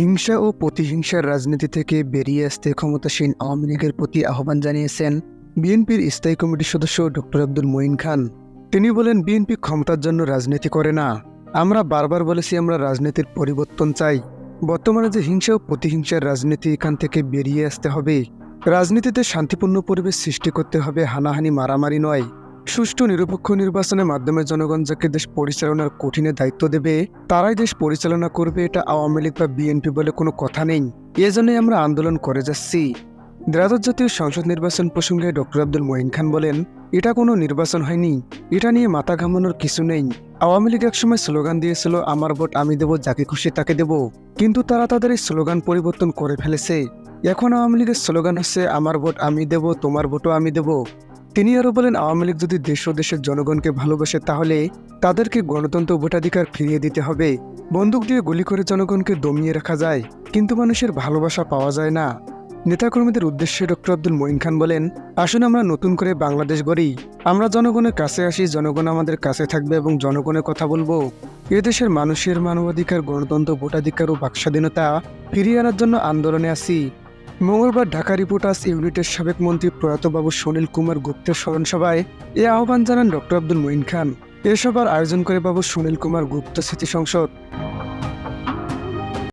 হিংসা ও প্রতিহিংসার রাজনীতি থেকে বেরিয়ে আসতে ক্ষমতাসীন আওয়ামী লীগের প্রতি আহ্বান জানিয়েছেন বিএনপির স্থায়ী কমিটির সদস্য ডক্টর আব্দুল মঈন খান। তিনি বলেন, বিএনপি ক্ষমতার জন্য রাজনীতি করে না। আমরা বারবার বলেছি আমরা রাজনীতির পরিবর্তন চাই। বর্তমানে যে হিংসা ও প্রতিহিংসার রাজনীতি এখান থেকে বেরিয়ে আসতে হবে, রাজনীতিতে শান্তিপূর্ণ পরিবেশ সৃষ্টি করতে হবে হানাহানি মারামারি নয়। সুষ্ঠু নিরপেক্ষ নির্বাচনের মাধ্যমে জনগণ যাকে দেশ পরিচালনার কঠিনে দায়িত্ব দেবে, তারাই দেশ পরিচালনা করবে এটা আওয়ামী লীগ বা বিএনপি বলে কোনো কথা নেই। এজন্যই আমরা আন্দোলন করে যাচ্ছি। দ্বাদশ জাতীয় সংসদ নির্বাচন প্রসঙ্গে ডক্টর আব্দুল মঈন খান বলেন, এটা কোনো নির্বাচন হয়নি। এটা নিয়ে মাথা ঘামানোর কিছু নেই। আওয়ামী লীগ একসময় স্লোগান দিয়েছিল, আমার ভোট আমি দেব, যাকে খুশি তাকে দেব কিন্তু তারা তাদের এই স্লোগান পরিবর্তন করে ফেলেছে। এখন আওয়ামী লীগের স্লোগান হচ্ছে, আমার ভোট আমি দেব, তোমার ভোটও আমি দেব তিনি আরও বলেন, আওয়ামী লীগ যদি দেশ ও দেশের জনগণকে ভালোবাসে, তাহলে তাদেরকে গণতন্ত্র ভোটাধিকার ফিরিয়ে দিতে হবে। বন্দুক দিয়ে গুলি করে জনগণকে দমিয়ে রাখা যায়, কিন্তু মানুষের ভালোবাসা পাওয়া যায় না। নেতাকর্মীদের উদ্দেশ্যে ডক্টর আব্দুল মঈন খান বলেন, আসুন আমরা নতুন করে বাংলাদেশ গড়ি। আমরা জনগণের কাছে আসি, জনগণ আমাদের কাছে থাকবে এবং জনগণের কথা বলব। এদেশের মানুষের মানবাধিকার, গণতন্ত্র, ভোটাধিকার ও বাকস্বাধীনতা ফিরিয়ে আনার জন্য আন্দোলনে আসি। মঙ্গলবার ঢাকা রিপোর্টার্স ইউনিটের সাবেক মন্ত্রী প্রয়াতবাবু সুনীল কুমার গুপ্তের স্মরণসভায় এ আহ্বান জানান ডক্টর আব্দুল মঈন খান। এ সভার আয়োজন করে বাবু সুনীল কুমার গুপ্ত স্মৃতি সংসদ।